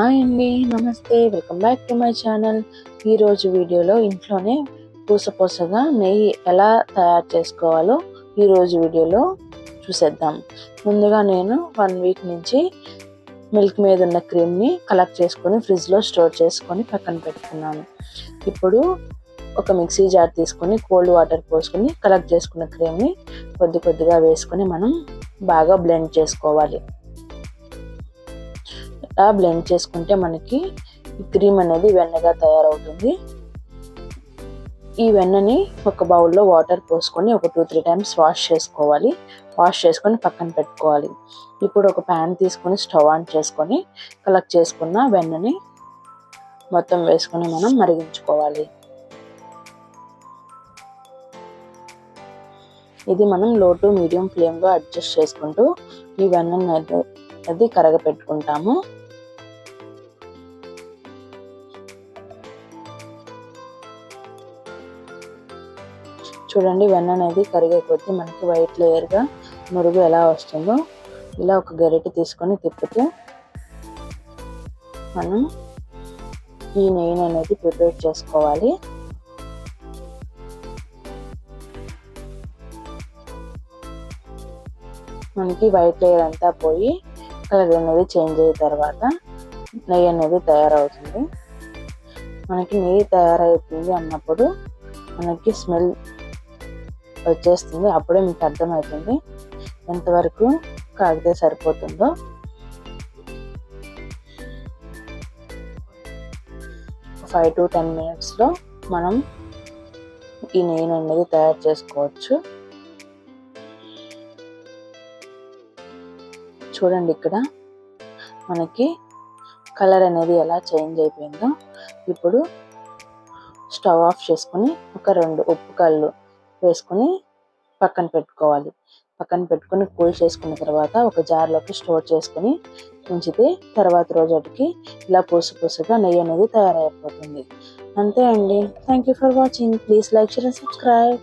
Hi అండి నమస్తే. Welcome back to my channel. ఈరోజు వీడియోలో ఇంట్లోనే పూసపూసగా నెయ్యి ఎలా తయారు చేసుకోవాలో ఈరోజు వీడియోలో చూసేద్దాం. ముందుగా నేను వన్ వీక్ నుంచి మిల్క్ మీద ఉన్న క్రీమ్ని కలెక్ట్ చేసుకొని ఫ్రిడ్జ్లో స్టోర్ చేసుకొని పక్కన పెట్టుకున్నాను. ఇప్పుడు ఒక మిక్సీ జార్ తీసుకొని కోల్డ్ వాటర్ పోసుకొని కలెక్ట్ చేసుకున్న క్రీమ్ని కొద్ది కొద్దిగా వేసుకొని మనం బాగా బ్లెండ్ చేసుకోవాలి. ఇలా బ్లెండ్ చేసుకుంటే మనకి ఈ క్రీమ్ అనేది వెన్నగా తయారవుతుంది. ఈ వెన్నని ఒక బౌల్లో వాటర్ పోసుకొని ఒక టూ త్రీ టైమ్స్ వాష్ చేసుకోవాలి. వాష్ చేసుకొని పక్కన పెట్టుకోవాలి. ఇప్పుడు ఒక ప్యాన్ తీసుకొని స్టవ్ ఆన్ చేసుకొని కలెక్ట్ చేసుకున్న వెన్నని మొత్తం వేసుకొని మనం మరిగించుకోవాలి. ఇది మనం లో టు మీడియం ఫ్లేమ్లో అడ్జస్ట్ చేసుకుంటూ ఈ వెన్నని అది కరగపెట్టుకుంటాము. చూడండి వెన్న అనేది కరిగే కొద్దీ మనకి వైట్ లేయర్గా మురుగు ఎలా వస్తుందో ఇలా ఒక గరిటె తీసుకొని తిప్పుతూ మనం ఈ నెయ్యిని అనేది ప్రిపేర్ చేసుకోవాలి. మనకి వైట్ లేయర్ అంతా పోయి కలర్ అనేది చేంజ్ అయిన తర్వాత నెయ్యి అనేది తయారవుతుంది. మనకి నెయ్యి తయారవుతుంది అన్నప్పుడు మనకి స్మెల్ వచ్చేస్తుంది. అప్పుడే మీకు అర్థమవుతుంది ఎంతవరకు కాగితే సరిపోతుందో. ఫైవ్ టు టెన్ మినిట్స్లో మనం ఈ నెయ్యి అనేది తయారు చేసుకోవచ్చు. చూడండి ఇక్కడ మనకి కలర్ అనేది ఎలా చేంజ్ అయిపోయిందో. ఇప్పుడు స్టవ్ ఆఫ్ చేసుకొని ఒక రెండు ఉప్పు కళ్ళు వేసుకొని పక్కన పెట్టుకోవాలి. పక్కన పెట్టుకొని కూల్ చేసుకున్న తర్వాత ఒక జార్లోకి స్టోర్ చేసుకొని ఉంచితే తర్వాత రోజుకి ఇలా పూసు పూసుగా నెయ్యి అనేది తయారైపోతుంది. అంతే అండి. Thank you for watching please like share subscribe